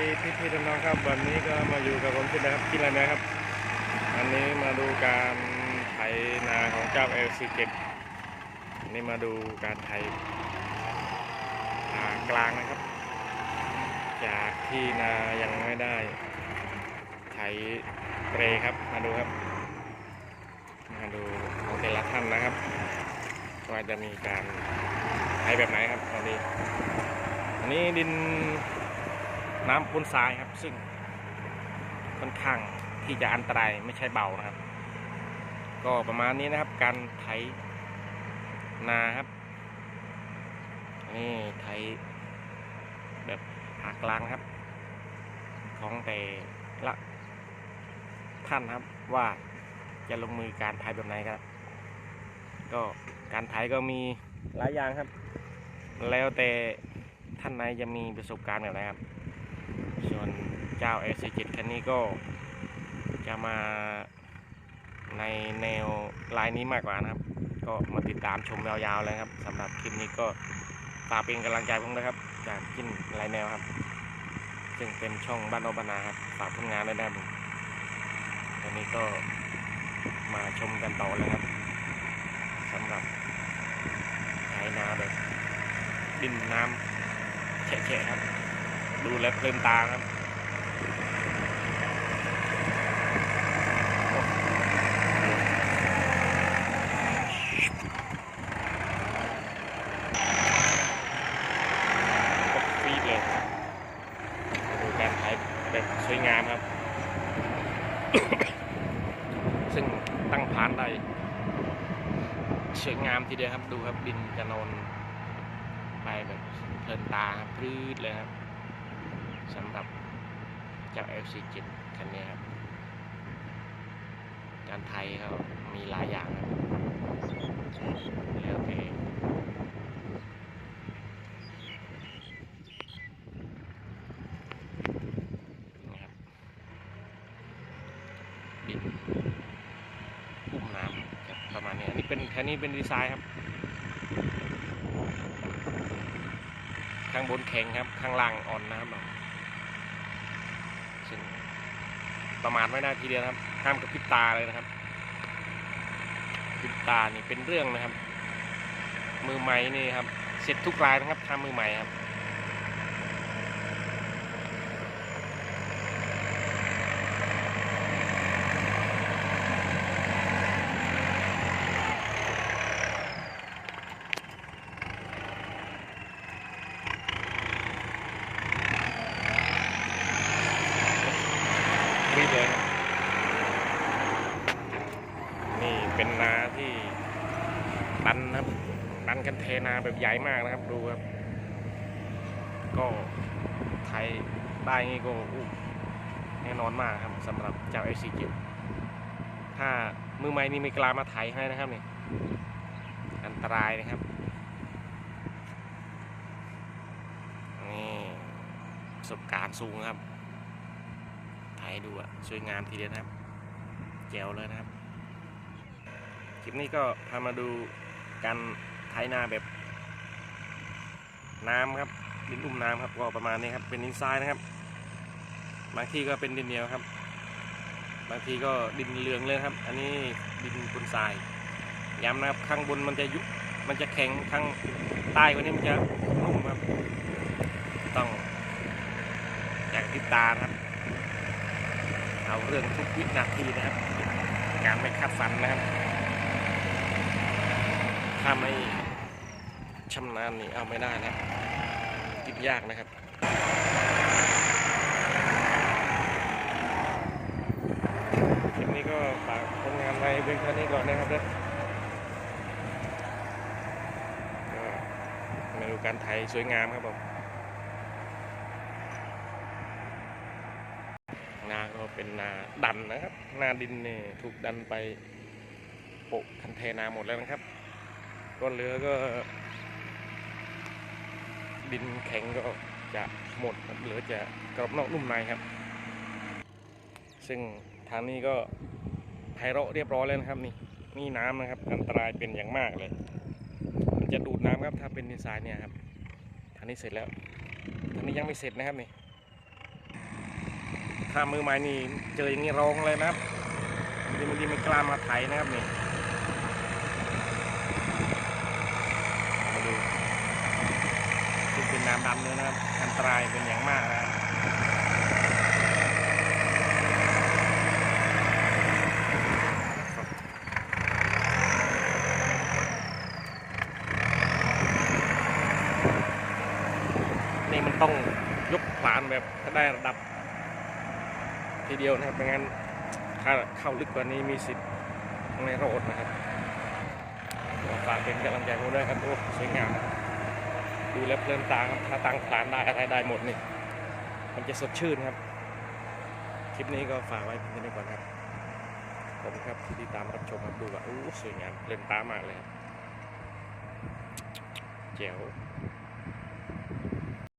ดีพี่พี่น้องๆครับ วันนี้ก็มาอยู่กับผมที่นะครับที่ไรนะครับ อันนี้มาดูการไถนาของเจ้า LC7 อันนี้มาดูการไถผ่ากลางนะครับ จากที่นายังไม่ได้ ไถเปรครับมาดูครับ มาดูของแต่ละท่านนะครับ ว่าจะมีการไถแบบไหนครับตอนนี้อันนี้ดิน น้ำปนทรายครับ ซึ่งค่อนข้างที่จะอันตรายไม่ใช่เบานะครับ ก็ประมาณนี้นะครับ การไถนาครับนี่ไถแบบหักกลางครับ ของแต่ละท่านครับว่าจะลงมือการไถแบบไหนครับ ก็การไถก็มีหลายอย่างครับ แล้วแต่ท่านไหนจะมีประสบการณ์แบบไหนครับ ส่วนเจ้า s อ7คันนี้ก็จะมาในแนวลายนี้มากกว่านะครับ ก็มาติดตามชมยาวๆเลยครับสำหรับคลิปนี้ก็ฝากเป็นกำลังใจผมนะครับจากกินลายแนวครับ ซึ่งเป็นช่องบ้านโอบานาครับฝากผลงานด้วยนะครับผมวันนี้ก็มาชมกันต่อเลยครับสำหรับไถนาแบบดินน้ำแฉะๆครับ ดูแล้วเพลินตาครับฟีดเลยดูการถ่ายแบบสวยงามครับ ซึ่งตั้งผานได้สวยงามทีเดียวครับ ดูครับดินจะนอนไปแบบเพลินตาพรืดเลยครับ สำหรับเจ้า FC7 คันนี้ครับ การไทยเขามีหลายอย่างครับแล้วแต่นะครับดินอุ้มน้ำครับประมาณนี้อันนี้เป็นคันนี้เป็นดีไซน์ครับข้างบนแข็งครับ ข้างล่างอ่อนนะครับซึ่ง ประมาทไม่ได้ทีเดียวครับห้ามกับพริบตาเลยนะครับพริบตานี่เป็นเรื่องนะครับ มือใหม่นี่ครับเสร็จทุกรายนะครับทำมือใหม่ครับ รีบเลยครับนี่ เป็นนาที่ดันครับดันกันเทนาแบบใหญ่มากนะครับ ดูครับ ก็ไทยได้งี้ก็แน่นอนมากครับสำหรับเจ้า f c จิวถ้ามือใหม่นี่ไม่กล้ามาไถให้นะครับนี่อันตรายนะครับนี่ประสบการณ์สูงครับถ่ายดูอะสวยงามทีเดียวนะครับแจ๋วเลยนะครับ ลิปนี้ก็พามาดูการไถนาแบบ น้ำครับดินอุ้มน้ำครับก็ประมาณนี้ครับเป็นดินทรายนะครับ บางที่ก็เป็นดินเหนียวครับ บางทีก็ดินเหลืองเลยครับ อันนี้ดินปนทรายย้ำนะครับข้างบนมันจะยุบมันจะแข็งข้างใต้กว่านี้มันจะนุ่มครับต้องอยางติดตาครับ เอาเรื่องทุกวินาทีนะครับ การไม่คาดฝันนะครับ ถ้าไม่ชำนาญนี่เอาไม่ได้นะครับติดยากนะครับคลิปนี้ก็ฝากผลงานไว้เพียงเท่านี้ก่อนนะครับเด้อก็มาดูการไทยสวยงามครับผมนาก็เป็นนาดันนะครับ นาดินเนี่ยถูกดันไปโปะคันเทนาหมดแล้วนะครับ ก็เลือก็ ดินแข็งก็จะหมดครับเหลือจะกรอบนอกนุ่มในครับ ซึ่งทางนี้ก็ไพเราะเรียบร้อยแล้วนะครับนี่นี่น้ำนะครับอันตรายเป็นอย่างมากเลย มันจะดูดน้ำครับถ้าเป็นดินทรายเนี่ยครับทางนี้เสร็จแล้วทางนี้ยังไม่เสร็จนะครับนี่ถ้ามือใหม่นี่เจออย่างนี้ร้องเลยนะครับนี่มันดีไม่กล้ามาไถนะครับนี่มาดูซึ่งเป็ น้ำดำเลยนะครับ อันตรายเป็นอย่างมากนะครับนี่มันต้องยกผานแบบได้ระดับ ทีเดียวนะครับไม่งั้นถ้าเข้าลึกกว่านี้มีสิทธิ์ไม่รอดนะครับฝากเป็นกำลังใจผมด้วยครับโอ้สวยงามนะครับ ดูแล้วเพลินตาครับถ้าตั้งผลานได้อะไรได้หมดนี่มันจะสดชื่นครับ คลิปนี้ก็ฝากไว้เพียงเท่านี้ก่อนครับขอบคุณครับที่ติดตามรับชมครับดูว่าอู้สวยงามเพลินตามากเลยครับแจ๋ว